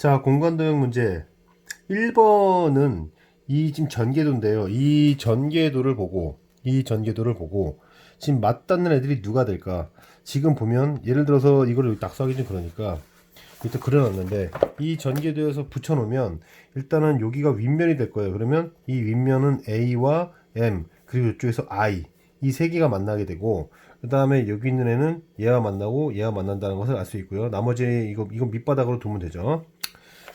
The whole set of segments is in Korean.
자, 공간 도형 문제. 1번은 이 지금 전개도인데요. 이 전개도를 보고, 이 전개도를 보고, 지금 맞닿는 애들이 누가 될까? 지금 보면, 예를 들어서 이거를 딱 써기 좀 그러니까, 일단 그려놨는데, 이 전개도에서 붙여놓으면, 일단은 여기가 윗면이 될 거예요. 그러면 이 윗면은 A와 M, 그리고 이쪽에서 I, 이 세 개가 만나게 되고, 그 다음에 여기 있는 애는 얘와 만나고 얘와 만난다는 것을 알 수 있고요. 나머지 이거 이거 밑바닥으로 두면 되죠.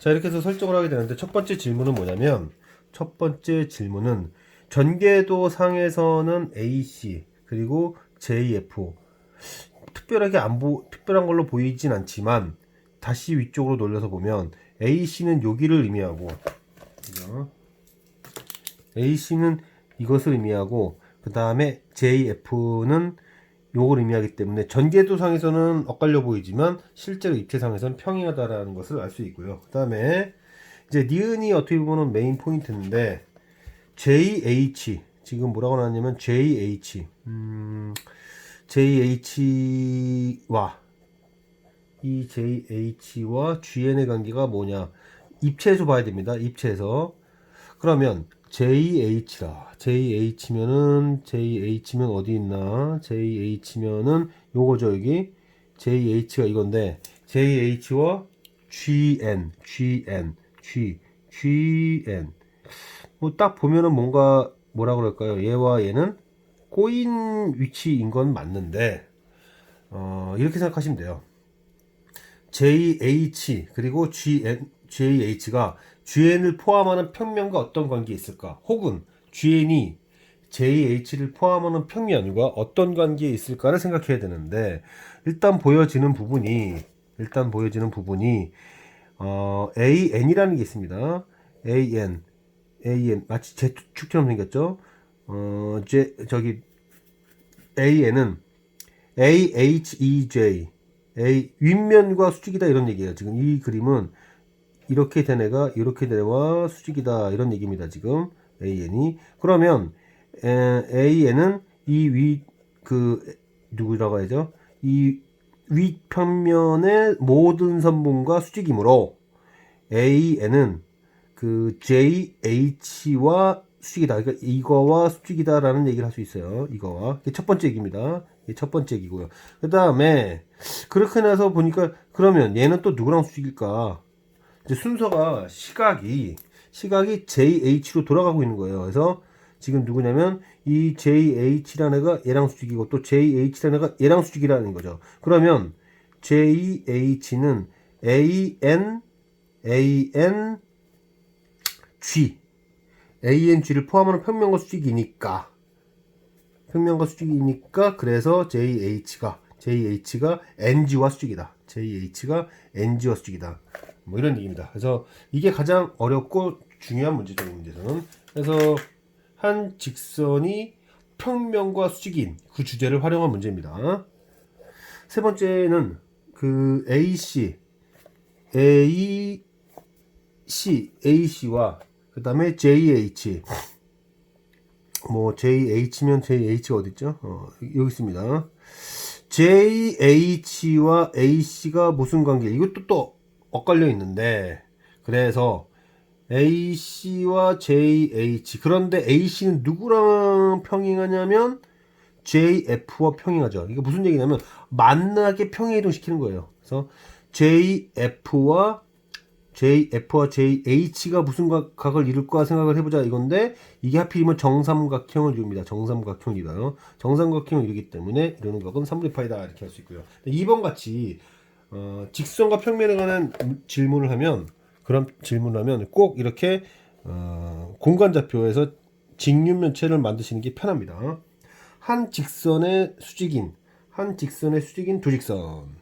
자 이렇게 해서 설정을 하게 되는데 첫 번째 질문은 뭐냐면 첫 번째 질문은 전개도 상에서는 AC 그리고 JF 특별하게 안 보, 특별한 걸로 보이진 않지만 다시 위쪽으로 돌려서 보면 AC는 여기를 의미하고 그죠? AC는 이것을 의미하고 그 다음에 JF는 요걸 의미하기 때문에 전개도상에서는 엇갈려 보이지만 실제로 입체상에서는 평행하다라는 것을 알 수 있고요. 그 다음에 이제 니은이 어떻게 보면 메인 포인트인데 JH 지금 뭐라고 나왔냐면 JH 음, JH와 이 JH와 GN의 관계가 뭐냐 입체에서 봐야 됩니다. 입체에서 그러면 JH라. JH면은 JH면 어디 있나? JH면은 요거죠 여기. JH가 이건데 JH와 GN, GN, G, GN. 뭐 딱 보면은 뭔가 뭐라 그럴까요? 얘와 얘는 꼬인 위치인 건 맞는데 어, 이렇게 생각하시면 돼요. JH 그리고 GN, JH가 GN을 포함하는 평면과 어떤 관계에 있을까? 혹은 GN이 JH를 포함하는 평면과 어떤 관계에 있을까를 생각해야 되는데 일단 보여지는 부분이 일단 보여지는 부분이 어, AN이라는 게 있습니다. AN AN 마치 제축처럼 생겼죠? 어, 제, 저기 AN은 AHEJ A 윗면과 수직이다 이런 얘기예요. 지금 이 그림은 이렇게 된 애가 이렇게 된 애와 수직이다 이런 얘기입니다. 지금 AN이 그러면 에, AN은 이 위 그 누구라고 해야죠? 이 윗편면의 모든 선분과 수직이므로 AN은 그 JH와 수직이다. 그러니까 이거와 수직이다라는 얘기를 할 수 있어요. 이거와 첫 번째 얘기입니다. 첫 번째 얘기고요. 그 다음에 그렇게 나서 보니까 그러면 얘는 또 누구랑 수직일까? 순서가 시각이 시각이 JH로 돌아가고 있는 거예요. 그래서 지금 누구냐면 이 JH라는 애가 얘랑 수직이고 또 JH라는 애가 얘랑 수직이라는 거죠. 그러면 JH는 AN AN G ANG를 포함하는 평면과 수직이니까 평면과 수직이니까 그래서 JH가 JH가 NG와 수직이다. JH가 NG와 수직이다. 뭐 이런 얘기입니다. 그래서 이게 가장 어렵고 중요한 이 문제는. 그래서 한 직선이 평면과 수직인 그 주제를 활용한 문제입니다. 세 번째는 그 AC, AC, AC와 그 다음에 JH. 뭐 JH면 JH가 어디 있죠? 어, 여기 있습니다. JH와 AC가 무슨 관계? 이것도 또 엇갈려 있는데 그래서 AC와 JH 그런데 AC는 누구랑 평행하냐면 JF와 평행하죠. 이게 무슨 얘기냐면 만나게 평행 이동시키는 거예요. 그래서 JF와 JF와 JH가 무슨 각을 이룰까 생각을 해보자 이건데 이게 하필이면 정삼각형을 이룹니다. 정삼각형을 이뤄요. 정삼각형을 이루기 때문에 이루는 각은 3분의 파이다 이렇게 할 수 있고요. 2번 같이 어, 직선과 평면에 관한 질문을 하면 그런 질문을 하면 꼭 이렇게 어, 공간좌표에서 직육면체를 만드시는 게 편합니다. 한 직선의 수직인 한 직선의 수직인 두 직선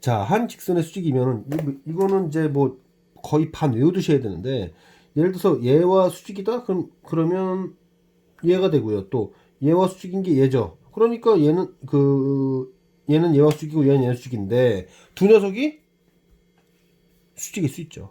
자, 한 직선의 수직이면은 이- 이거는 이제 뭐 거의 반 외워두셔야 되는데 예를 들어서 얘와 수직이다 그럼 그러면 얘가 되고요. 또 얘와 수직인 게 얘죠. 그러니까 얘는 그 얘는 얘와 수직이고 얘는 얘와 수직인데 두 녀석이 수직일 수 있죠.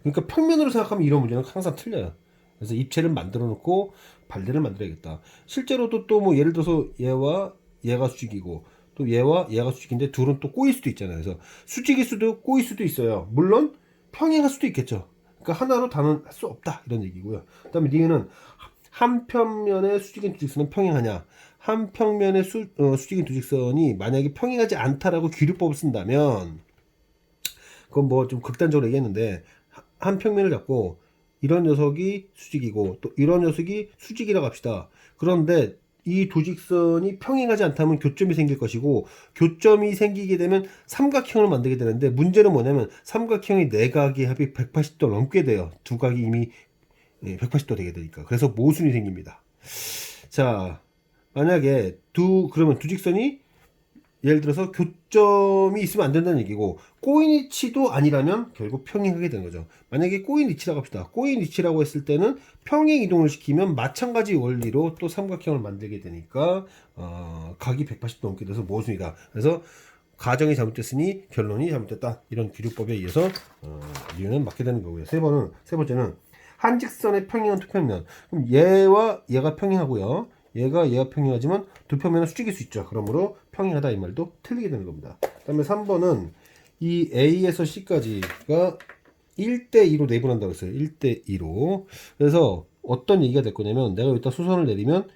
그러니까 평면으로 생각하면 이런 문제는 항상 틀려요. 그래서 입체를 만들어 놓고 발대를 만들어야겠다. 실제로도 또 뭐 예를 들어서 얘와 얘가 수직이고 또 얘와 얘가 수직인데 둘은 또 꼬일 수도 있잖아요. 그래서 수직일 수도 꼬일 수도 있어요. 물론 평행할 수도 있겠죠. 그러니까 하나로 다는 할수 없다 이런 얘기고요. 그다음에 니은은 한 평면의 수직인 두 직선은 평행하냐? 한 평면의 수, 어, 수직인 두 직선이 만약에 평행하지 않다라고 기류법을 쓴다면 그건 뭐 좀 극단적으로 얘기했는데 하- 한 평면을 잡고 이런 녀석이 수직이고 또 이런 녀석이 수직이라고 합시다. 그런데 이두 직선이 평행하지 않다면 교점이 생길 것이고 교점이 생기게 되면 삼각형을 만들게 되는데 문제는 뭐냐면 삼각형의 내각의 합이 180도 넘게 돼요. 두 각이 이미 180도 되게 되니까. 그래서 모순이 생깁니다. 자, 만약에 두 그러면 두 직선이 예를 들어서 교점이 있으면 안 된다는 얘기고 꼬인 위치도 아니라면 결국 평행하게 되는 거죠. 만약에 꼬인 위치라고 합시다. 꼬인 위치라고 했을 때는 평행 이동을 시키면 마찬가지 원리로 또 삼각형을 만들게 되니까 어, 각이 180도 넘게 돼서 모순이다. 그래서 가정이 잘못됐으니 결론이 잘못됐다. 이런 기류법에 의해서 어, 이유는 맞게 되는 거고요. 세 번은 세 번째는 한 직선의 평행한 두 평면. 그럼 얘와 얘가 평행하고요. 얘가 얘가 평행하지만 두 평면은 수직일 수 있죠. 그러므로 평행하다 이 말도 틀리게 되는 겁니다. 그다음에 3번은 이 A에서 C까지가 1대 2로 내분한다고 했어요. 1대 2로. 그래서 어떤 얘기가 될 거냐면 내가 여기다 수선을 내리면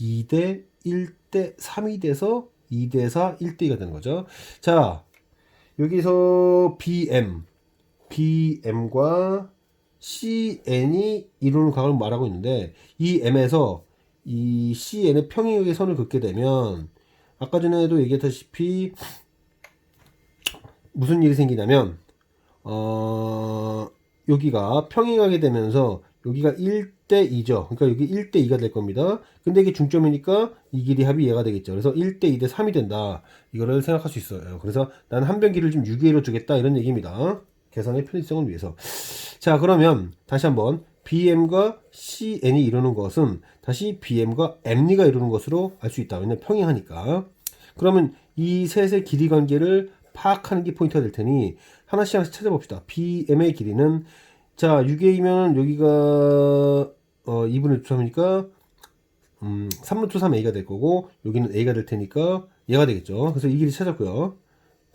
2대 1대 3이 돼서 2대 4, 1대 2가 되는 거죠. 자, 여기서 BM, BM과 CN이 이루는 각을 말하고 있는데 이 M에서 이 CN의 평행의 선을 긋게 되면 아까 전에도 얘기했다시피 무슨 일이 생기냐면 어 여기가 평행하게 되면서 여기가 1대 2죠. 그러니까 여기 1대 2가 될 겁니다. 근데 이게 중점이니까 이 길이 합이 얘가 되겠죠. 그래서 1대 2대 3이 된다. 이거를 생각할 수 있어요. 그래서 나는 한 변기를 좀 6A로 주겠다 이런 얘기입니다. 계산의 편의성을 위해서. 자, 그러면 다시 한번 BM과 CN이 이루는 것은 다시 BM과 M리가 이루는 것으로 알 수 있다. 왜냐면 평행하니까. 그러면 이 셋의 길이 관계를 파악하는 게 포인트가 될 테니 하나씩 하나씩 찾아봅시다. BM의 길이는 자 6A면 여기가 어 2분의 3이니까 음 3루트 3A가 될 거고 여기는 A가 될 테니까 얘가 되겠죠. 그래서 이 길이 찾았고요.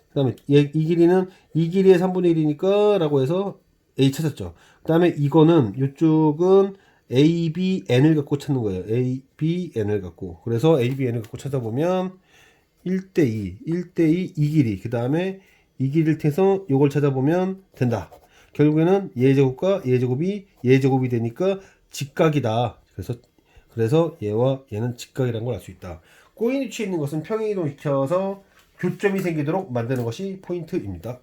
그 다음에 이 길이는 이 길이의 3분의 1이니까 라고 해서 A 찾았죠. 그 다음에 이거는 이쪽은 A, B, N을 갖고 찾는 거예요. A, B, N을 갖고. 그래서 A, B, N을 갖고 찾아보면 1대2, 1대2 이 길이. 그 다음에 이 길이를 통해서 요걸 찾아보면 된다. 결국에는 얘 제곱과 얘 제곱이 얘 제곱이 되니까 직각이다. 그래서 그래서 얘와 얘는 직각이라는 걸 알 수 있다. 꼬인 위치에 있는 것은 평행이동 시켜서 교점이 생기도록 만드는 것이 포인트입니다.